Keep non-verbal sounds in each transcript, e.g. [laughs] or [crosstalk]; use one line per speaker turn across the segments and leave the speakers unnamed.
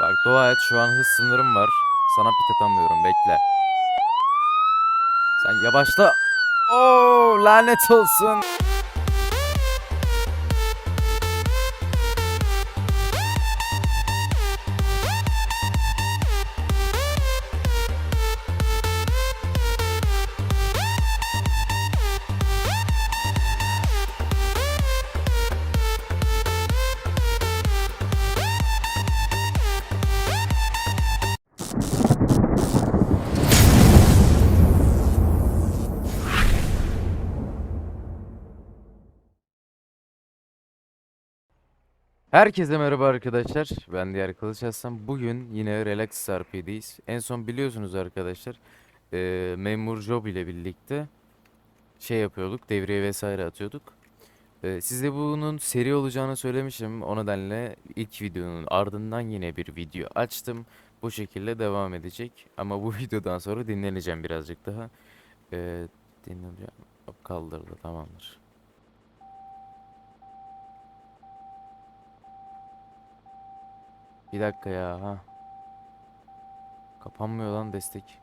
dua et şu an hız sınırım var. Sana pit atamıyorum bekle. Sen yavaşla. Oo lanet olsun. Herkese merhaba arkadaşlar. Ben Diğer Kılıç Aslan. Bugün yine Relax RP'deyiz. En son biliyorsunuz arkadaşlar. eee, Memur Job ile birlikte şey yapıyorduk. Devriye vesaire atıyorduk. Eee, size bunun seri olacağını söylemişim. O nedenle ilk videonun ardından yine bir video açtım. Bu şekilde devam edecek. Ama bu [laughs] videodan sonra dinleneceğim birazcık daha. Eee dinleneceğim. Kaldırdı tamamdır. Bir dakika ya ha. Kapanmıyor lan destek.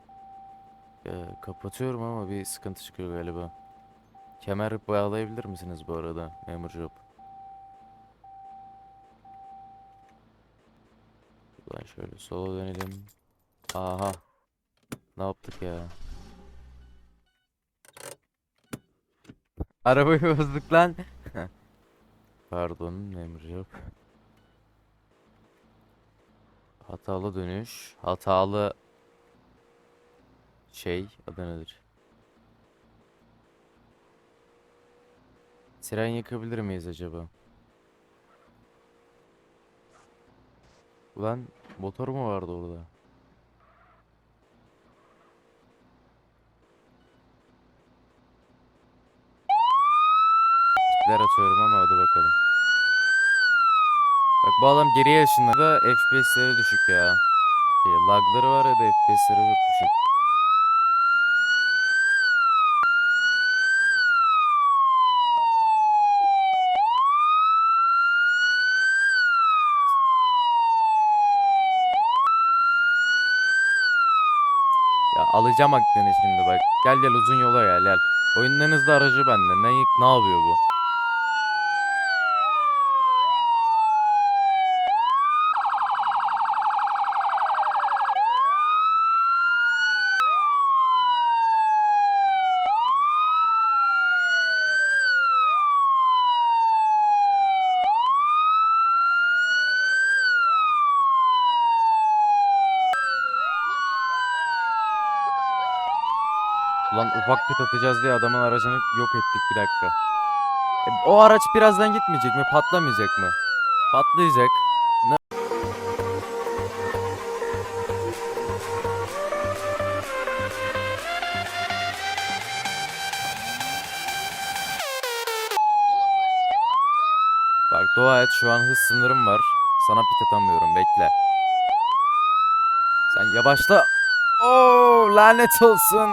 Ee, kapatıyorum ama bir sıkıntı çıkıyor galiba. Kemer bağlayabilir misiniz bu arada memur job? Buradan şöyle sola dönelim. Aha. Ne yaptık ya? Arabayı [laughs] bozduk lan. Pardon memur job. Hatalı dönüş. Hatalı şey adı nedir? Siren yakabilir miyiz acaba? Ulan motor mu vardı orada? Kitler atıyorum ama hadi bakalım. Bak bu adam geriye ışınladı FPS'leri düşük ya. Şey, lagları var ya da FPS'leri düşük. Ya alacağım aklını şimdi bak. Gel gel uzun yola gel gel. Hızlı aracı bende. Ne, ne yapıyor bu? Ulan ufak pit atacağız diye adamın aracını yok ettik bir dakika. E, o araç birazdan gitmeyecek mi? Patlamayacak mı? Patlayacak. Ne? Bak dua et şu an hız sınırım var. Sana pit atamıyorum bekle. Sen yavaşla. Oo lanet olsun.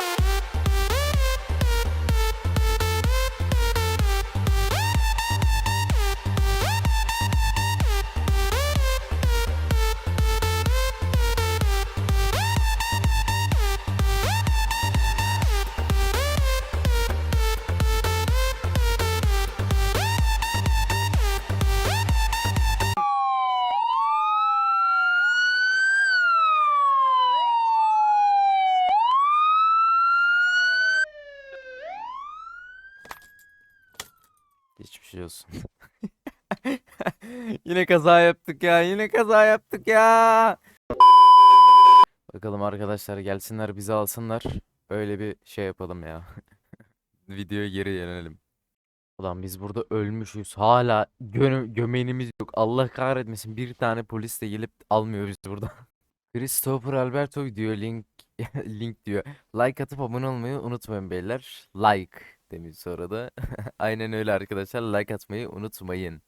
Hiçbir şey olsun. [laughs] Yine kaza yaptık ya. Yine kaza yaptık ya. Bakalım arkadaşlar gelsinler bizi alsınlar. Öyle bir şey yapalım ya. [laughs] Videoya geri dönelim. Ulan biz burada ölmüşüz. Hala gö gömeğimiz yok. Allah kahretmesin. Bir tane polis de gelip almıyor bizi burada. [laughs] Christopher Alberto diyor link link diyor. Like atıp abone olmayı unutmayın beyler. Like demiş sonra da. [laughs] Aynen öyle arkadaşlar. Like atmayı unutmayın.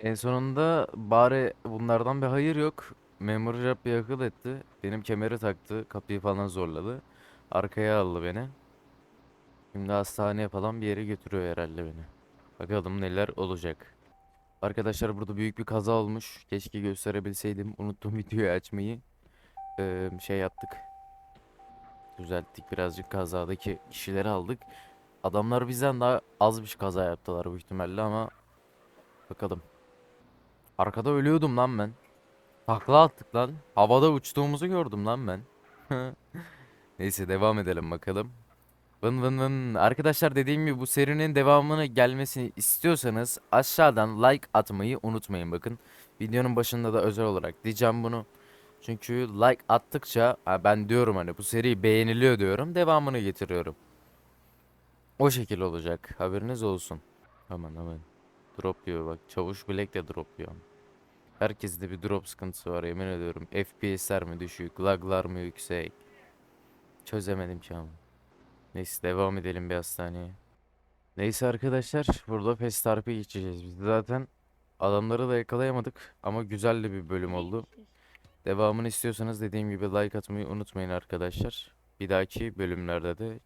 En sonunda bari bunlardan bir hayır yok. Memur Jab bir akıl etti. Benim kemeri taktı. Kapıyı falan zorladı. Arkaya aldı beni. Şimdi hastaneye falan bir yere götürüyor herhalde beni. Bakalım neler olacak. Arkadaşlar burada büyük bir kaza olmuş. Keşke gösterebilseydim. Unuttum [laughs] videoyu açmayı. Ee, şey yaptık. Düzelttik birazcık kazadaki kişileri aldık. Adamlar bizden daha az bir kaza yaptılar bu ihtimalle ama bakalım. Arkada ölüyordum lan ben. Takla attık lan. Havada uçtuğumuzu gördüm lan ben. [laughs] Neyse devam edelim bakalım. Vın vın vın. Arkadaşlar dediğim gibi bu serinin devamını gelmesini istiyorsanız aşağıdan like atmayı unutmayın bakın. Videonun başında da özel olarak diyeceğim bunu. Çünkü like attıkça ben diyorum hani bu seri beğeniliyor diyorum devamını getiriyorum. O şekil olacak haberiniz olsun. Aman aman. Drop diyor bak çavuş bilek de drop diyor. Herkeste bir drop sıkıntısı var yemin ediyorum. FPS'ler mi düşük, laglar mı yüksek? Çözemedim ki ama. Neyse devam edelim bir hastaneye. Neyse arkadaşlar burada Fast RP geçeceğiz biz zaten. Adamları da yakalayamadık ama güzel de bir bölüm oldu. Devamını istiyorsanız dediğim gibi like atmayı unutmayın arkadaşlar. Bir dahaki bölümlerde de